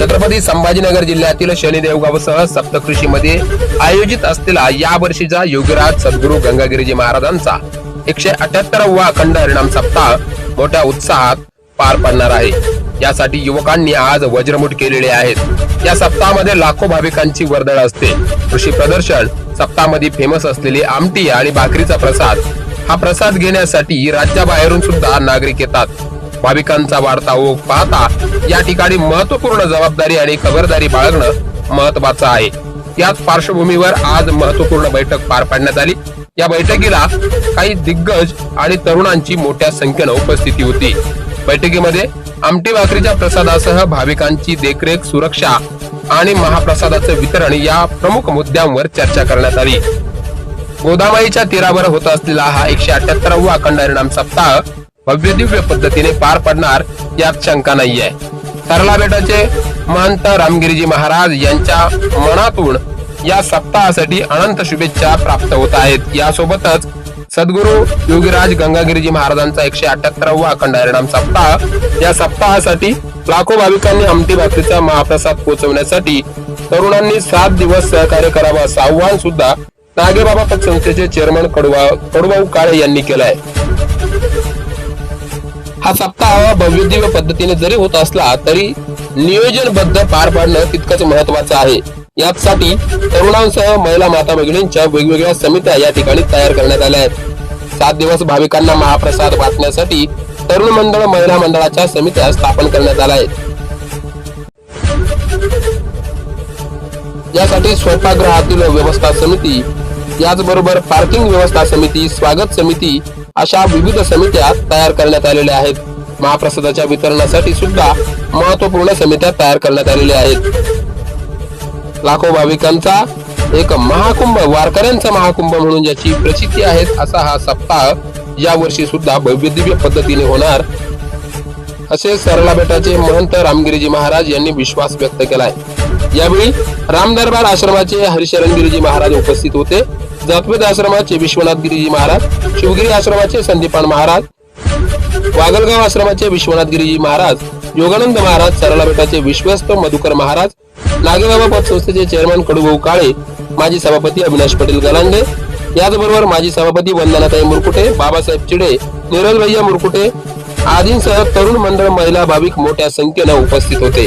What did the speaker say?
छत्रपती संभाजीनगर जिल्ह्यातील शनिदेवगावसह सप्तकृषीमध्ये आयोजित असलेला या वर्षीचा योगीराज सद्गुरू गंगागिरीजी महाराजांचा एकशे अठ्याहत्तरावा अखंड हरिणाम सप्ताह मोठ्या उत्साहात पार पडणार आहे. यासाठी युवकांनी आज वज्रमुठ केलेले आहेत. या सप्ताहामध्ये लाखो भाविकांची वर्दळ असते. कृषी प्रदर्शन सप्ताहामध्ये फेमस असलेली आमटी आणि भाकरीचा प्रसाद. हा प्रसाद घेण्यासाठी राज्याबाहेरून सुद्धा नागरिक येतात. भाविकांचा वाढता ओघ पाहता या ठिकाणी महत्त्वपूर्ण जबाबदारी आणि खबरदारी बाळगणं महत्वाचं आहे. याच पार्श्वभूमीवर आज महत्त्वपूर्ण बैठक पार पाडण्यात आली. या बैठकीला काही दिग्गज आणि तरुणांची मोठ्या संख्येनं उपस्थिती होती. बैठकीमध्ये आमटी भाकरीच्या प्रसादासह भाविकांची देखरेख सुरक्षा आणि महाप्रसादाचं वितरण या प्रमुख मुद्द्यांवर चर्चा करण्यात आली. गोदामाईच्या तीरावर होत असलेला हा एकशे अठ्याहत्तरावा अखंड हरिणाम सप्ताह भव्य दिव्य पद्धतीने पार पडणार यात शंका नाहीये. सरला बेटाचे महंत रामगिरीजी महाराज यांच्या मनातून या सप्ताहासाठी अनंत शुभेच्छा प्राप्त होत आहेत. यासोबतच सद्गुरू योगीराज गंगागिरीजी महाराजांचा एकशे अठ्याहत्तरावा अखंड हरिणाम सप्ताह या सप्ताहासाठी लाखो भाविकांनी आमटी भाकरीचा महाप्रसाद पोहोचवण्यासाठी तरुणांनी सात दिवस सहकार्य करावं असं आव्हान सुद्धा नागेबाबा पतसंस्थेचे चेअरमन कडवा कडवाऊ काळे यांनी केलंय. हा सप्ताह भव्य पद्धतीने जरी होत असला तरी नियोजनबद्ध पार पाडणं तितकंच महत्वाचं आहे. यासाठी तरुणांसह महिला माता भगिनींच्या वेगवेगळ्या समित्या या ठिकाणी तयार करण्यात आल्या आहेत. सात दिवस भाविकांना महाप्रसाद वाटण्यासाठी तरुण मंडळ महिला मंडळाच्या समित्या स्थापन करण्यात आल्या आहेत. यासाठी स्वयंपाकगृहातील व्यवस्था समिती याचबरोबर पार्किंग व्यवस्था समिती स्वागत समिती अशा विविध समित्या तयार करण्यात आलेल्या आहेत. महाप्रसादाच्या वितरणासाठी सुद्धा महत्त्वपूर्ण समित्या तयार करण्यात आलेल्या आहेत. लाखो भाविकांचा एक महाकुंभ वारकऱ्यांचा महाकुंभ म्हणून ज्याची प्रसिद्धी आहे असा हा सप्ताह या वर्षी सुद्धा भव्यदिव्य पद्धतीने होणार. असे सरला बेटाचे महंत रामगिरीजी महाराज यांनी विश्वास व्यक्त केलाय. यावेळी रामदरबार आश्रमाचे हरिशरणगिरीजी महाराज उपस्थित होते. जातवेद आश्रमाचे विश्वनाथ गिरीजी महाराज शिवगिरी आश्रमाचे संदीपान महाराज वागलगाव आश्रमाचे विश्वनाथ गिरीजी महाराज योगानंद महाराज सरला बेटाचे विश्वस्त मधुकर महाराज नागेबाबा पतसंस्थेचे चेअरमॅन कडूभाऊ काळे माजी सभापती अविनाश पटेल गलांडे याचबरोबर माजी सभापती वंदनाताई मुरकुटे बाबासाहेब चिडे नीरज भैया मुरकुटे आदींसह तरुण मंडळ महिला भाविक मोठ्या संख्येनं उपस्थित होते.